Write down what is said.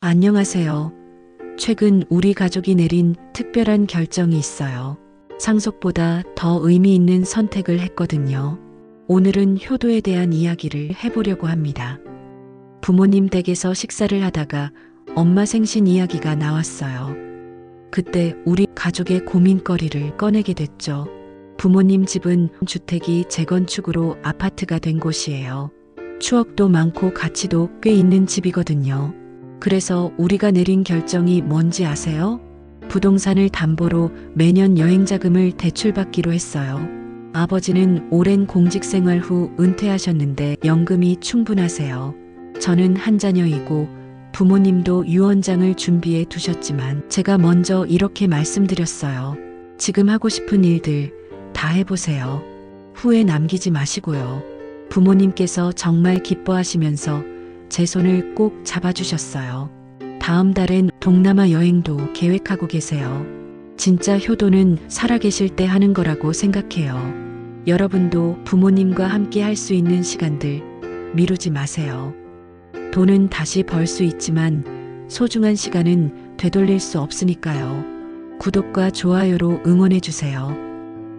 안녕하세요. 최근 우리 가족이 내린 특별한 결정이 있어요. 상속보다 더 의미 있는 선택을 했거든요. 오늘은 효도에 대한 이야기를 해보려고 합니다. 부모님 댁에서 식사를 하다가 엄마 생신 이야기가 나왔어요. 그때 우리 가족의 고민거리를 꺼내게 됐죠. 부모님 집은 주택이 재건축으로 아파트가 된 곳이에요. 추억도 많고 가치도 꽤 있는 집이거든요. 그래서 우리가 내린 결정이 뭔지 아세요? 부동산을 담보로 매년 여행 자금을 대출받기로 했어요. 아버지는 오랜 공직 생활 후 은퇴하셨는데 연금이 충분하세요. 저는 한 자녀이고 부모님도 유언장을 준비해 두셨지만 제가 먼저 이렇게 말씀드렸어요. 지금 하고 싶은 일들 다 해보세요. 후회 남기지 마시고요. 부모님께서 정말 기뻐하시면서 제 손을 꼭 잡아주셨어요. 다음 달엔 동남아 여행도 계획하고 계세요. 진짜 효도는 살아계실 때 하는 거라고 생각해요. 여러분도 부모님과 함께 할 수 있는 시간들 미루지 마세요. 돈은 다시 벌 수 있지만 소중한 시간은 되돌릴 수 없으니까요. 구독과 좋아요로 응원해 주세요.